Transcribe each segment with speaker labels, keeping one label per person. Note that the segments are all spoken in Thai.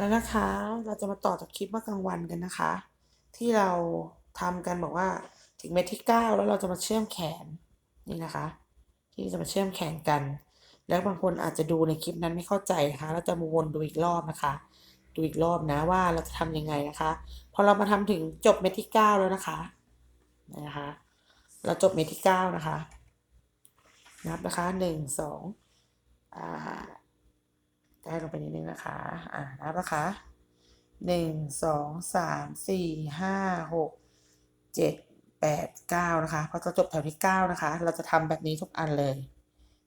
Speaker 1: แล้วนะคะ เราจะมาต่อจากคลิปเมื่อกลางวันกันนะคะ ที่เราทำกันบอกว่าถึงเม็ดที่เก้าแล้วเราจะมาเชื่อมแขนนี่นะคะ ที่จะมาเชื่อมแขนกัน แล้วบางคนอาจจะดูในคลิปนั้นไม่เข้าใจนะคะเราจะมาวนดูอีกรอบนะคะ ดูอีกรอบนะว่าเราจะทำยังไงนะคะพอเรามาทำถึงจบเม็ดที่เก้าแล้วนะคะนะคะ เราจบเม็ดที่เก้านะคะ นับนะคะหนึ่งสองอ่า ได้ลงไปนิดนึงนะคะ อ่านับนะคะหนึ่งสองสามสี่ห้าหกเจ็ดแปดเก้านะคะพอจะจบแถวที่เก้านะคะ เราจะทำแบบนี้ทุกอันเลย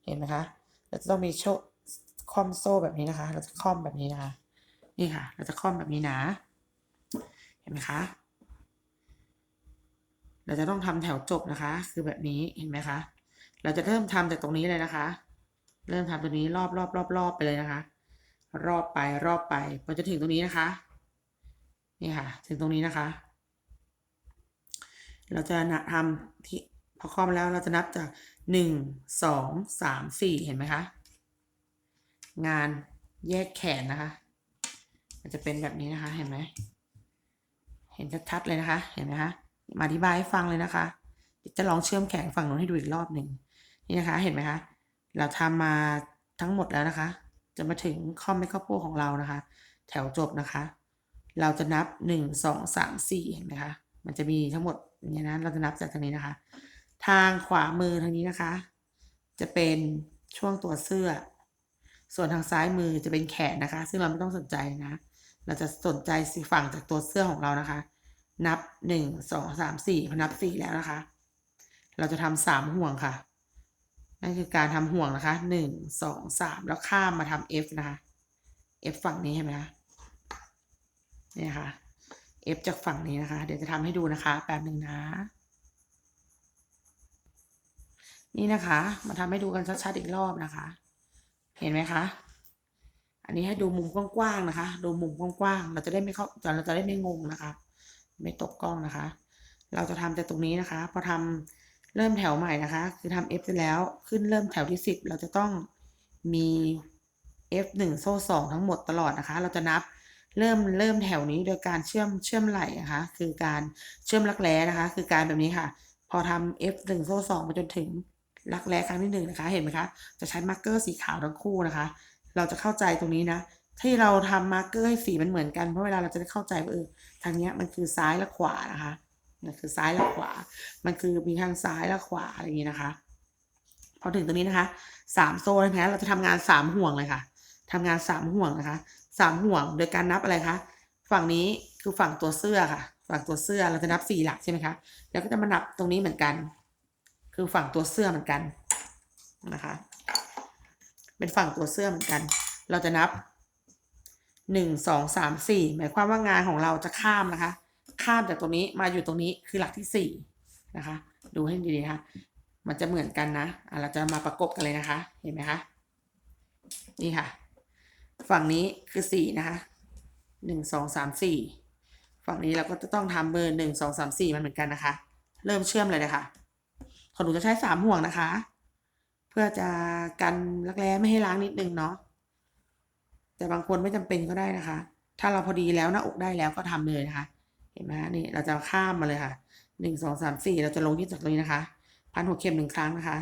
Speaker 1: เห็นไหมคะ เราจะต้องมีโชคอมโซ่แบบนี้นะคะ เราจะคอมแบบนี้นะคะ นี่ค่ะ เราจะคอมแบบนี้นะ เห็นไหมคะ เราจะต้องทำแถวจบนะคะ คือแบบนี้ เห็นไหมคะ เราจะเริ่มทำจากตรงนี้เลยนะคะ เริ่มทำตรงนี้รอบรอบรอบรอบไปเลยนะคะ รอบไปรอบไปพอจะถึงตรงนี้นะคะ นี่ค่ะ ถึงตรงนี้นะคะ เราจะนทำที่พอคอมแล้วเราจะนับจากหนึ่งสองสามสี่เห็นไหมคะ งานแยกแขนนะคะ มันจะเป็นแบบนี้นะคะ เห็นไหมเห็นชัดๆเลยนะคะ เห็นไหมคะมาอธิบายให้ฟังเลยนะคะ จะลองเชื่อมแขนฝั่งนู้นให้ดูอีกรอบหนึ่งนี่นะคะ เห็นไหมคะ เราทำมาทั้งหมดแล้วนะคะ จะมาถึงคอมไม่ข้าวโพดของเรานะคะ แถวจบนะคะ เราจะนับหนึ่งสองสามสี่เห็นไหมคะ มันจะมีทั้งหมดอย่างนี้นะเราจะนับจากทางนี้นะคะ ทางขวามือทางนี้นะคะ จะเป็นช่วงตัวเสื้อ ส่วนทางซ้ายมือจะเป็นแขนนะคะ ซึ่งเราไม่ต้องสนใจนะ เราจะสนใจสีฝั่งจากตัวเสื้อของเรานะคะ นับหนึ่งสองสามสี่พอนับสี่แล้วนะคะ เราจะทำสามห่วงค่ะ นั่นคือการทำห่วงนะคะหนึ่งสองสามแล้วข้ามมาทำ F นะคะ F ฝั่งนี้เห็นไหมคะเนี่ยค่ะ F จากฝั่งนี้นะคะ เดี๋ยวจะทำให้ดูนะคะแป๊บหนึ่งนะ นี่นะคะ มาทำให้ดูกันชัดๆอีกรอบนะคะ เห็นไหมคะ อันนี้ให้ดูมุมกว้างๆนะคะ ดูมุมกว้างๆเราจะได้ไม่เข้าเราจะได้ไม่งงนะคะ ไม่ตกกล้องนะคะ เราจะทำจากตรงนี้นะคะ พอทำ เริ่มแถวใหม่นะคะ คือทำ F เสร็จแล้วขึ้นเริ่มแถวที่สิบเราจะต้องมี F หนึ่งโซ่สองทั้งหมดตลอดนะคะ เราจะนับเริ่มเริ่มแถวนี้โดยการเชื่อมเชื่อมไหล่นะคะ คือการเชื่อมรักแร้นะคะ คือการแบบนี้ค่ะ พอทำ F หนึ่งโซ่สองไปจนถึงรักแร้ครั้งที่หนึ่งนะคะ เห็นไหมคะ จะใช้มาร์กเกอร์สีขาวทั้งคู่นะคะ เราจะเข้าใจตรงนี้นะ ที่เราทำมาร์กเกอร์ให้สีมันเหมือนกัน เพราะเวลาเราจะได้เข้าใจว่าเออทางนี้มันคือซ้ายและขวานะคะ มันคือซ้ายและขวา มันคือมีทางซ้ายและขวาอะไรอย่างนี้นะคะ พอถึงตรงนี้นะคะสามโซ่นะคะเราจะทำงานสามห่วงเลยค่ะทำงานสามห่วงนะคะสามห่วงโดยการนับอะไรคะ ฝั่งนี้คือฝั่งตัวเสื้อค่ะ ฝั่งตัวเสื้อเราจะนับสี่หลักใช่ไหมคะ แล้วก็จะมานับตรงนี้เหมือนกัน คือฝั่งตัวเสื้อเหมือนกันนะคะ เป็นฝั่งตัวเสื้อเหมือนกัน เราจะนับหนึ่งสองสามสี่หมายความว่างานของเราจะข้ามนะคะ ข้ามจากตรงนี้มาอยู่ตรงนี้คือหลักที่สี่นะคะ ดูให้ดีๆนะคะมันจะเหมือนกันนะะเราจะมาประกบกันเลยนะคะ เห็นไหมคะนี่ค่ะ ฝั่งนี้คือสี่นะคะหนึ่งสองสามสี่ฝั่งนี้เราก็จะต้องทำเบอร์หนึ่งสองสามสี่มันเหมือนกันนะคะ เริ่มเชื่อมเลยนะคะของหนูจะใช้สามห่วงนะคะ เพื่อจะกันรักแร้ไม่ให้ล้างนิดนึงเนาะแต่บางคนไม่จำเป็นก็ได้นะคะ ถ้าเราพอดีแล้วหน้าอกได้แล้วก็ทำเลยนะคะ เห็นไหมนี่เราจะข้ามมาเลยค่ะหนึ่งสองสามสี่เราจะลงที่จากตรงนี้นะคะ พันหัวเข็มหนึ่งครั้งนะคะ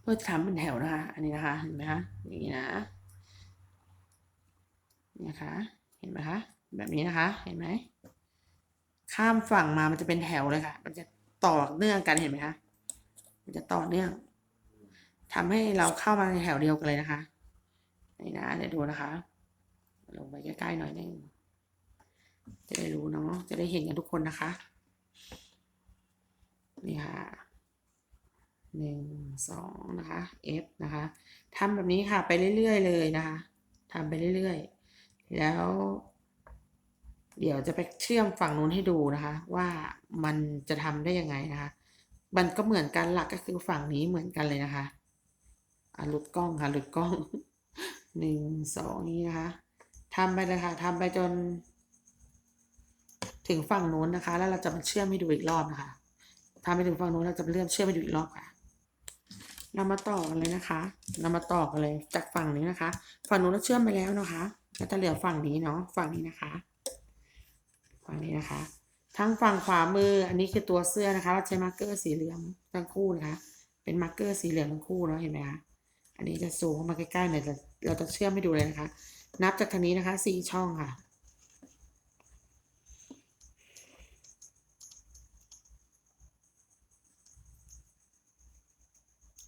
Speaker 1: เพื่อจะทำเป็นแถวนะคะ อันนี้นะคะเห็นไหมคะอย่างนี้นะนี่นะคะ เห็นไหมคะแบบนี้นะคะ เห็นไหมข้ามฝั่งมามันจะเป็นแถวเลยค่ะ มันจะต่อเนื่องกันเห็นไหมคะมันจะต่อเนื่องทำให้เราเข้ามาในแถวเดียวกันเลยนะคะนี่นะเดี๋ยวดูนะคะ ลงไปใกล้ๆหน่อยนึง จะได้รู้เนาะจะได้เห็นกันทุกคนนะคะ นี่ค่ะหนึ่งสองนะคะ F นะคะทำแบบนี้ค่ะไปเรื่อยๆเลยนะคะทำไปเรื่อยๆ แล้ว เดี๋ยวจะไปเชื่อมฝั่งนู้นให้ดูนะคะ ว่ามันจะทำได้ยังไงนะคะ มันก็เหมือนกันหลักก็คือฝั่งนี้เหมือนกันเลยนะคะอะหลุดกล้องค่ะหลุดกล้องหนึ่งสองนี้นะคะทำไปเลยค่ะทำไปจน ถึงฝั่งนู้นนะคะ แล้วเราจะมาเชื่อมให้ดูอีกรอบนะคะทำไปถึงฝั่งนู้นเราจะมาเริ่มเชื่อมให้ดูอีกรอบค่ะ เรามาต่อกันเลยนะคะ เรามาต่อกันเลยจากฝั่งนี้นะคะ ฝั่งนู้นเราเชื่อมไปแล้วนะคะก็จะเหลือฝั่งนี้เนาะฝั่งนี้นะคะ ฝั่งนี้นะคะ ทั้งฝั่งขวามืออันนี้คือตัวเสื้อนะคะ เราใช้มาร์กเกอร์สีเหลืองทั้งคู่นะคะ เป็นมาร์กเกอร์สีเหลืองทั้งคู่เนาะเห็นไหมคะอันนี้จะซูมเข้ามาใกล้ๆหน่อยเราจะเชื่อมให้ดูเลยนะคะ นับจากทางนี้นะคะสี่ช่องค่ะ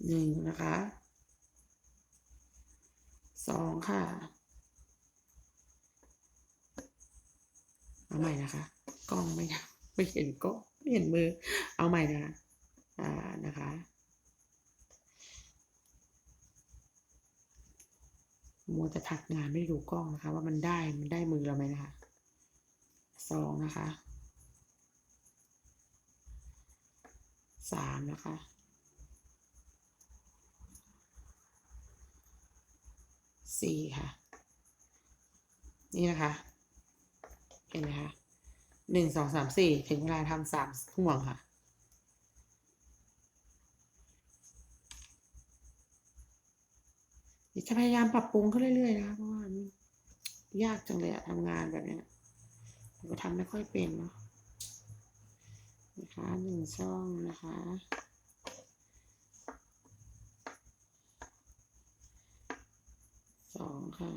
Speaker 1: หนึ่งนะคะสองค่ะ เอาใหม่นะคะ กล้องไม่ไม่เห็นก็ไม่เห็นมือ เอาใหม่นะคะอ่านะคะมัวแต่ถักงานไม่ดูกล้องนะคะ ว่ามันได้มันได้มือเราไหมนะคะสองนะคะสามนะคะ สี่ค่ะ นี่นะคะ เห็นไหมคะหนึ่งสองสามสี่ถึงเวลาทำสามห่วงค่ะยจะพยายามปรับปรุงขึ้นเรื่อยๆนะคะเพราะว่ายากจังเลยอะทำงานแบบเนี้ยก็ทำไม่ค่อยเป็นเนาะนะคะหนึ่งช่องนะคะ สอง ค่ะ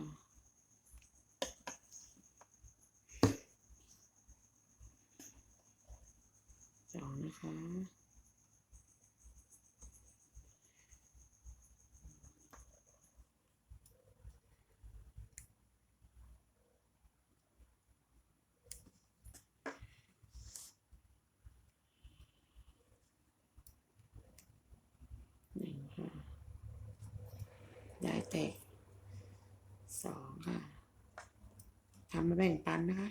Speaker 1: สองนะคะหนึ่งค่ะได้แตกสองค่ะทำมาแบ่งปันนะคะ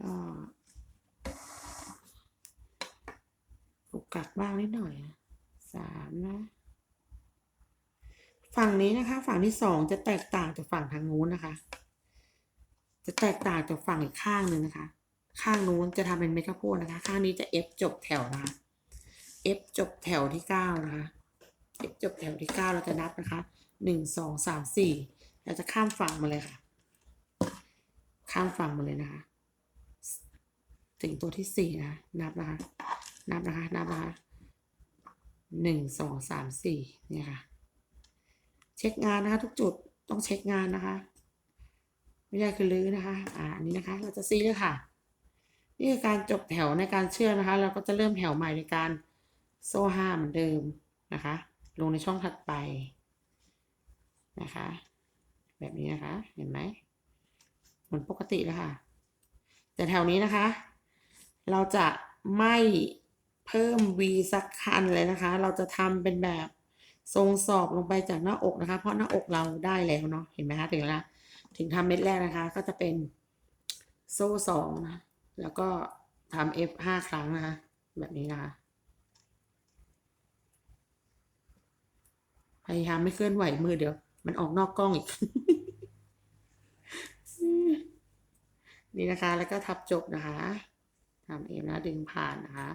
Speaker 1: ก็ปุกกักบ้างนิดหน่อยสามนะ ฝั่งนี้นะคะ ฝั่งที่สองจะแตกต่างจากฝั่งทางนู้นนะคะ จะแตกต่างจากฝั่งอีกข้างหนึ่งนะคะ ข้างนู้นจะทำเป็นเม็ดข้าวโพดนะคะ ข้างนี้จะเอฟจบแถวนะคะ F จบแถวที่เก้านะคะ F จบแถวที่เก้าเราจะนับนะคะหนึ่งสองสามสี่เราจะข้ามฝั่งมาเลยค่ะ ข้ามฝั่งมาเลยนะคะ ถึงตัวที่สี่นะนับนะคะ นับนะคะ นับนะคะหนึ่งสองสามสี่เนี่ยค่ะ เช็คงานนะคะ ทุกจุดต้องเช็คงานนะคะ ไม่ได้คือลื้อนะคะ อ่าอันนี้นะคะ เราจะซีเลยค่ะ นี่คือการจบแถวในการเชื่อมนะคะ เราก็จะเริ่มแถวใหม่ในการโซ่ห้าเหมือนเดิมนะคะ ลงในช่องถัดไปนะคะ แบบนี้นะคะ เห็นไหม มือนปกติแล้วค่ะ แต่แถวนี้นะคะ เราจะไม่เพิ่ม V สักคันเลยนะคะ เราจะทำเป็นแบบทรงสอบลงไปจากหน้าอกนะคะ เพราะหน้าอกเราได้แล้วเนาะเห็นไหมคะถึงแล้วถึงทำเม็ดแรกนะคะ ก็จะเป็นโซ่สองนะแล้วก็ทำ F ห้าครั้งนะคะ แบบนี้นะคะพยายามไม่เคลื่อนไหวมือเดี๋ยว มันออกนอกกล้องอีก นี่นะคะ แล้วก็ทับจบนะคะทำเองนะดึงผ่านนะคะ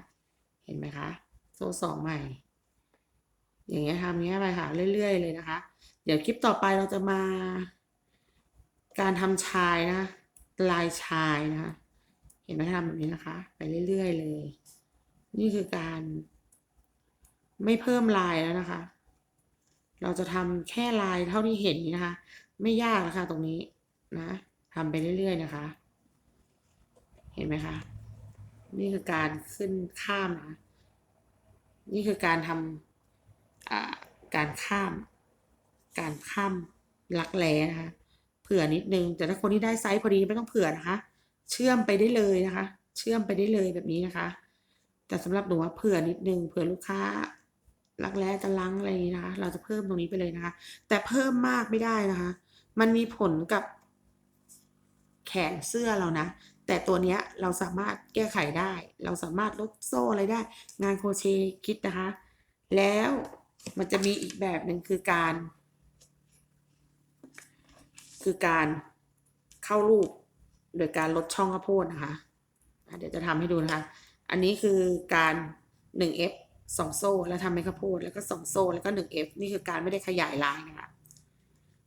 Speaker 1: เห็นไหมคะ โซ่สองใหม่ อย่างเงี้ยทำอย่างเงี้ยไปค่ะเรื่อย ๆ เลยนะคะ เดี๋ยวคลิปต่อไปเราจะมา การทำชายนะลายชายนะคะ เห็นไหมทำแบบนี้นะคะ ไปเรื่อย ๆ เลย นี่คือการ ไม่เพิ่มลายแล้วนะคะ เราจะทำแค่ลายเท่าที่เห็นนี้นะคะ ไม่ยากนะคะตรงนี้นะทำไปเรื่อย ๆ นะคะ เห็นไหมคะ นี่คือการขึ้นข้ามนะนี่คือการทำการข้าม การข้ามลักแร้นะคะ เผื่อนิดนึง แต่ถ้าคนที่ได้ไซส์พอดีไม่ต้องเผื่อนะคะ เชื่อมไปได้เลยนะคะ เชื่อมไปได้เลยแบบนี้นะคะ แต่สำหรับหนูว่าเผื่อนิดนึง เผื่อลูกค้ารักแร้จะลังอะไรนี้นะคะ เราจะเพิ่มตรงนี้ไปเลยนะคะ แต่เพิ่มมากไม่ได้นะคะ มันมีผลกับแขนเสื้อเรานะ แต่ตัวเนี้ยเราสามารถแก้ไขได้ เราสามารถลดโซ่อะไรได้ งานโคเชคิดนะคะ แล้วมันจะมีอีกแบบหนึ่งคือการ คือการเข้ารูปโดยการลดช่องข้าวโพดนะคะเดี๋ยวจะทำให้ดูนะคะ อันนี้คือการ 1f สองโซ่แล้วทำเม็ดข้าวโพดแล้วก็สองโซ่แล้วก็หนึ่งเอฟนี่คือการไม่ได้ขยายลายนะคะ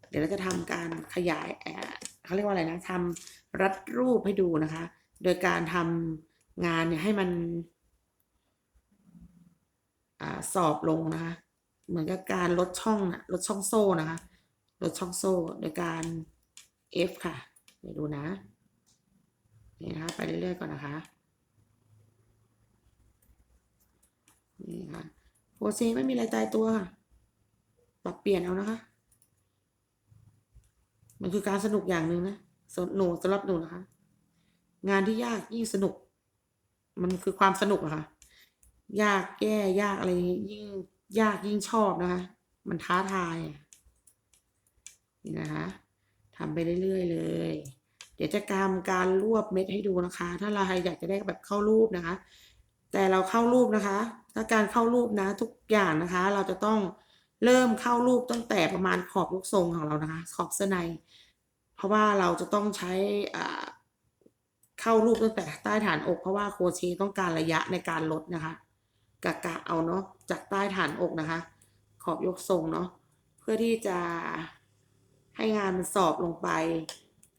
Speaker 1: เดี๋ยวเราจะทำการขยาย เขาเรียกว่าอะไรนะทำรัดรูปให้ดูนะคะ โดยการทำงานเนี่ยให้มันอสอบลงนะคะ เหมือนกับการลดช่องนะลดช่องโซ่นะคะ ลดช่องโซ่โดยการ F ค่ะเดี๋ยวดูนะ นี่นะคะไปเรื่อยๆก่อนนะคะ นี่ค่ะโปรซีไม่มีอะไรตายตัวค่ะ ปรับเปลี่ยนเอานะคะ มันคือการสนุกอย่างหนึ่งนะสหนูสำหรับหนูนะคะ งานที่ยากยิ่งสนุก มันคือความสนุกอะค่ะ ยากแก้ยากอะไรยิ่งยากยิ่งชอบนะคะ มันท้าทายนี่นะคะทำไปเรื่อยๆเลย เดี๋ยวจะกำการรวบเม็ดให้ดูนะคะ ถ้าเราอยากจะได้แบบเข้ารูปนะคะ แต่เราเข้ารูปนะคะ ถ้าการเข้ารูปนะ ทุกอย่างนะคะ เราจะต้อง เริ่มเข้ารูปตั้งแต่ประมาณขอบลูกทรงของเรานะคะ ขอบเสื้อใน เพราะว่าเราจะต้องใช้อ่าเข้ารูปตั้งแต่ใต้ฐานอกเพราะว่าโคเชต์ต้องการระยะในการลดนะคะกะกะเอาเนาะจากใต้ฐานอกนะคะ ขอบยกทรงเนาะเพื่อที่จะให้งานมันสอบลงไป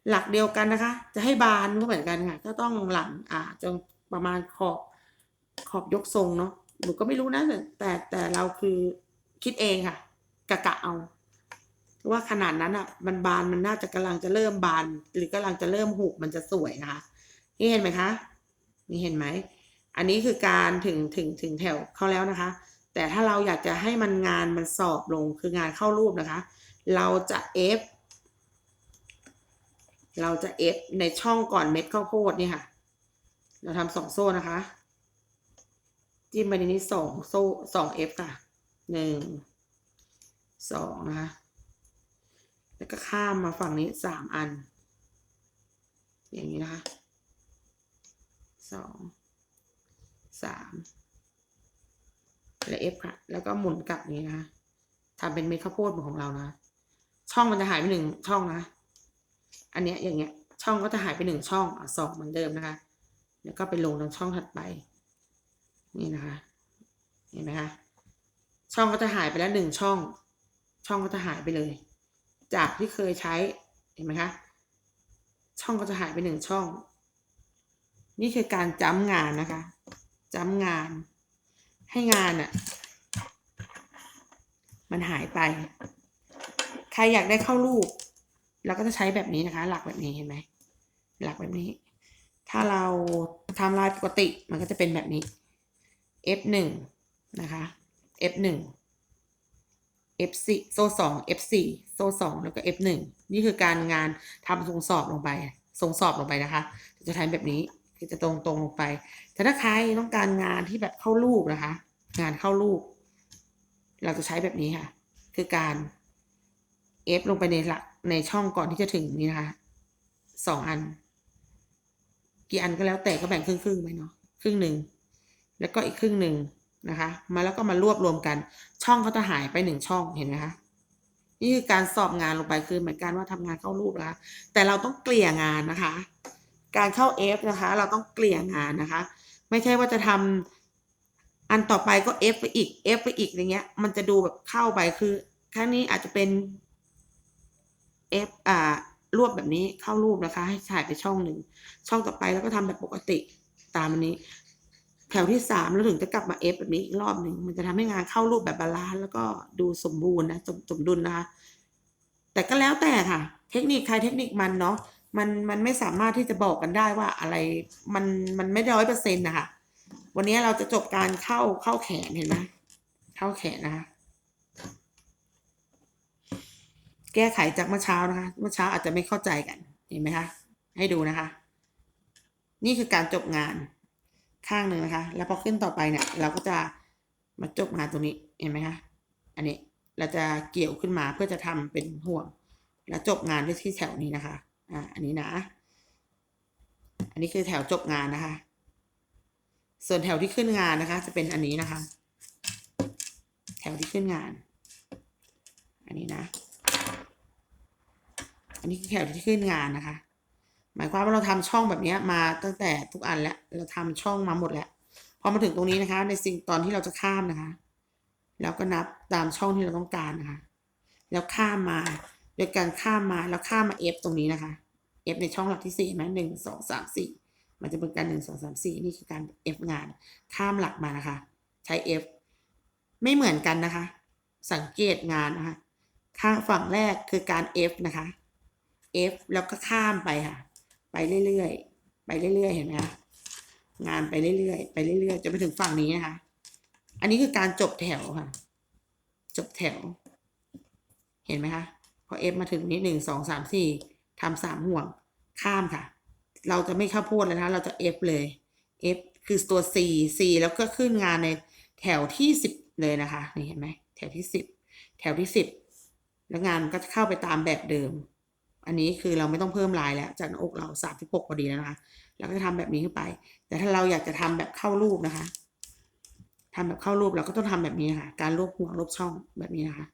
Speaker 1: หลักเดียวกันนะคะ จะให้บานก็เหมือนกันค่ะ ก็ต้องหลังอ่าจนประมาณขอบขอบยกทรงเนาะหนูก็ไม่รู้นะแต่แต่เราคือ คิดเองค่ะ กะกะเอา ว่าขนาดนั้นอะ มันบานมันน่าจะกำลังจะเริ่มบาน หรือกำลังจะเริ่มหุบมันจะสวยนะคะนี่เห็นไหมคะนี่เห็นไหมอันนี้คือการถึงถึงถึงแถวเขาแล้วนะคะ แต่ถ้าเราอยากจะให้มันงานมันสอบลงคืองานเข้ารูปนะคะ เราจะ F เราจะ F ในช่องก่อนเม็ดข้าวโพดนี่ค่ะ เราทำสองโซ่นะคะ จิ้มไปในนี้สองโซ่สอง F ค่ะ หนึ่งสองนะคะแล้วก็ข้ามมาฝั่งนี้สามอัน อย่างนี้นะคะสองสามและ F ค่ะ แล้วก็หมุนกลับนี้นะคะทำเป็นเม็ดข้าวโพดของเรานะช่องมันจะหายไปหนึ่งช่องนะ อันเนี้ยอย่างเงี้ย ช่องก็จะหายไปหนึ่งช่องอะสองเหมือนเดิมนะคะ แล้วก็ไปลงตรงช่องถัดไป นี่นะคะ เห็นไหมคะ ช่องก็จะหายไปแล้วหนึ่งช่อง ช่องก็จะหายไปเลย จากที่เคยใช้เห็นไหมคะ ช่องก็จะหายไปหนึ่งช่อง นี่คือการจ้ำงานนะคะจ้ำงาน ให้งานอะ่ะ มันหายไป ใครอยากได้เข้ารูปเราก็จะใช้แบบนี้นะคะ หลักแบบนี้เห็นไหมหลักแบบนี้ ถ้าเราทำลายปกติมันก็จะเป็นแบบนี้ F หนึ่งนะคะ F หนึ่ง F สี่โซ่สอง F สี่โซ่สองแล้วก็ F หนึ่งนี่คือการงานทำทรงสอบลงไป ทรงสอบลงไปนะคะ จะทำแบบนี้คือจะตรงตรงลงไป แต่ถ้าใครต้องการงานที่แบบเข้ารูปนะคะ งานเข้ารูป เราจะใช้แบบนี้ค่ะ คือการ F ลงไปในหลักในช่องก่อนที่จะถึงนี่นะคะสองอัน กี่อันก็แล้วแต่ก็แบ่งครึ่งครึ่งๆไปเนาะครึ่งหนึ่งแล้วก็อีกครึ่งหนึ่ง นะคะ มาแล้วก็มารวบรวมกัน ช่องเขาจะหายไปหนึ่งช่องเห็นไหมคะนี่คือการสอบงานลงไปคือเหมือนกันว่าทำงานเข้ารูปนะคะแต่เราต้องเกลี่ยงานนะคะ การเข้า F นะคะ เราต้องเกลี่ยงานนะคะ ไม่ใช่ว่าจะทำอันต่อไปก็ F ไปอีก F ไปอีกอย่างเงี้ย มันจะดูแบบเข้าไปคือครั้งนี้อาจจะเป็น F อ่ารวบแบบนี้เข้ารูปนะคะ ให้ถ่ายไปช่องหนึ่งช่องต่อไปแล้วก็ทำแบบปกติตามอันนี้ แถวที่สามแล้วถึงจะกลับมา F แบบนี้อีกรอบหนึ่งมันจะทำให้งานเข้ารูปแบบบาลานซ์แล้วก็ดูสมบูรณ์นะสมสมดุลนะคะ แต่ก็แล้วแต่ค่ะ เทคนิคใครเทคนิคมันเนาะมันมันไม่สามารถที่จะบอกกันได้ว่าอะไรมันมันไม่ร้อยเปอร์เซ็นต์นะคะวันนี้เราจะจบการเข้าเข้าแขนเห็นไหมเข้าแขนนะคะแก้ไขจากเมื่อเช้านะคะ เมื่อเช้าอาจจะไม่เข้าใจกัน เห็นไหมคะ ให้ดูนะคะ นี่คือการจบงาน ข้างหนึ่งนะคะ แล้วพอขึ้นต่อไปเนี่ยเราก็จะมาจบงาตรงนี้เห็นไหมคะอันนี้เราจะเกี่ยวขึ้นมาเพื่อจะทำเป็นห่วง แล้วจบงานด้วยที่แถวนี้นะคะอ่าอันนี้นะ อันนี้คือแถวจบงานนะคะ ส่วนแถวที่ขึ้นงานนะคะ จะเป็นอันนี้นะคะ แถวที่ขึ้นงาน อันนี้นะ อันนี้คือแถวที่ขึ้นงานนะคะ หมายความว่าเราทำช่องแบบนี้มาตั้งแต่ทุกอันแล้ว เราทำช่องมาหมดแล้วพพอมาถึงตรงนี้นะคะ ในสิ่งตอนที่เราจะข้ามนะคะ แล้วก็นับตามช่องที่เราต้องการนะคะ แล้วข้ามมาโดยการข้ามมาแล้วข้ามมา F ตรงนี้นะคะ F ในช่องหลักที่สี่ไหมหนึ่งสองสามสี่มันจะเป็นการหนึ่งสองสามสี่นี่คือการ F งาน ข้ามหลักมานะคะ ใช้ F ไม่เหมือนกันนะคะ สังเกตงานนะคะ ข้างฝั่งแรกคือการ F นะคะ F แล้วก็ข้ามไปค่ะ ไปเรื่อยๆไปเรื่อยๆเห็นไหมคะงานไปเรื่อยๆไปเรื่อยๆจนไปถึงฝั่งนี้นะคะ อันนี้คือการจบแถวค่ะ จบแถว เห็นไหมคะพอ F มาถึงนี้หนึ่งสองสามสี่ทำสามห่วงข้ามค่ะ เราจะไม่เข้าโพดเลยนะคะเราจะ F เลย F คือตัว C C แล้วก็ขึ้นงานในแถวที่สิบเลยนะคะ นี่เห็นไหมแถวที่สิบแถวที่สิบแล้วงานมันก็จะเข้าไปตามแบบเดิม อันนี้คือเราไม่ต้องเพิ่มลายแล้ว จากหน้าอกเราสามสิบหกพอดีแล้วนะคะเราก็จะทำแบบนี้ขึ้นไป แต่ถ้าเราอยากจะทำแบบเข้ารูปนะคะทำแบบเข้ารูปเราก็ต้องทำแบบนี้นะคะการรวบหัวรวบช่องแบบนี้นะคะ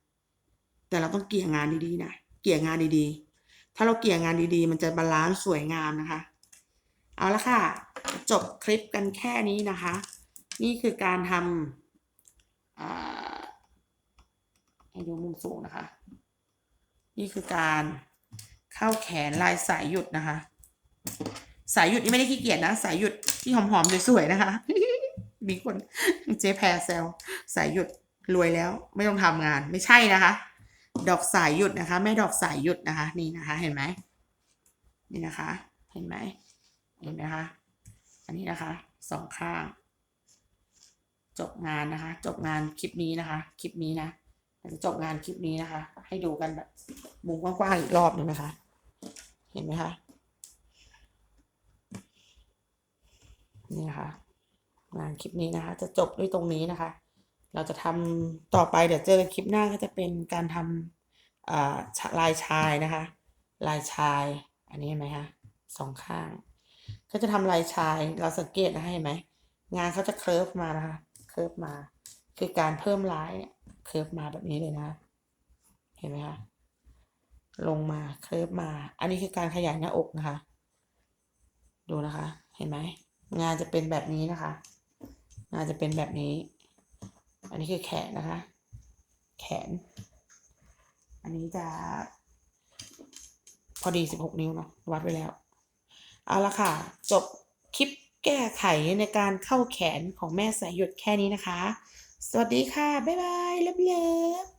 Speaker 1: แต่เราต้องเกี่ยงานดีๆนะเกี่ยงานดีๆ ถ้าเราเกี่ยงานดีๆ มันจะบาลานซ์สวยงามนะคะ เอาละค่ะ จบคลิปกันแค่นี้นะคะ นี่คือการทำอ่าให้ดูมุมสูงนะคะ นี่คือการ เข้าแขนลายสายหยุดนะคะ สายหยุดนี่ไม่ได้ขี้เกียจนะ สายหยุดที่หอมๆสวยๆนะคะ มีคนเจ๊แพรแซวสายหยุดรวยแล้ว ไม่ต้องทำงานไม่ใช่นะคะ ดอกสายหยุดนะคะ แม่ดอกสายหยุดนะคะ นี่นะคะ เห็นไหมนี่นะคะ เห็นไหมเห็นไหมคะอันนี้นะคะสองข้าง จบงานนะคะ จบงานคลิปนี้นะคะ คลิปนี้นะ จะจบงานคลิปนี้นะคะ ให้ดูกันแบบมุมกว้างๆอีกรอบหนึ่งนะคะ เห็นไหมคะ นี่นะคะ งานคลิปนี้นะคะ จะจบด้วยตรงนี้นะคะ เราจะทำต่อไปเดี๋ยวเจอกันคลิปหน้าก็จะเป็นการทำลายชายนะคะ ลายชาย อันนี้เห็นไหมคะสองข้าง ก็จะทำลายชายเราสังเกตนะคะเห็นไหมงานเขาจะเคิร์ฟมานะคะ เคิร์ฟมา คือการเพิ่มลายเนี่ย เคิร์ฟมาแบบนี้เลยนะ เห็นไหมคะลงมาเคิร์ฟมา อันนี้คือการขยายหน้าอกนะคะ ดูนะคะ เห็นไหมงานจะเป็นแบบนี้นะคะ งานจะเป็นแบบนี้ อันนี้คือแขนนะคะ แขน อันนี้จะ พอดี16นิ้วเนาะวัดไว้แล้ว เอาละค่ะ จบคลิปแก้ไขในการเข้าแขนของแม่สายหยุดแค่นี้นะคะ สวัสดีค่ะ บ๊ายบายเลิฟเลิฟ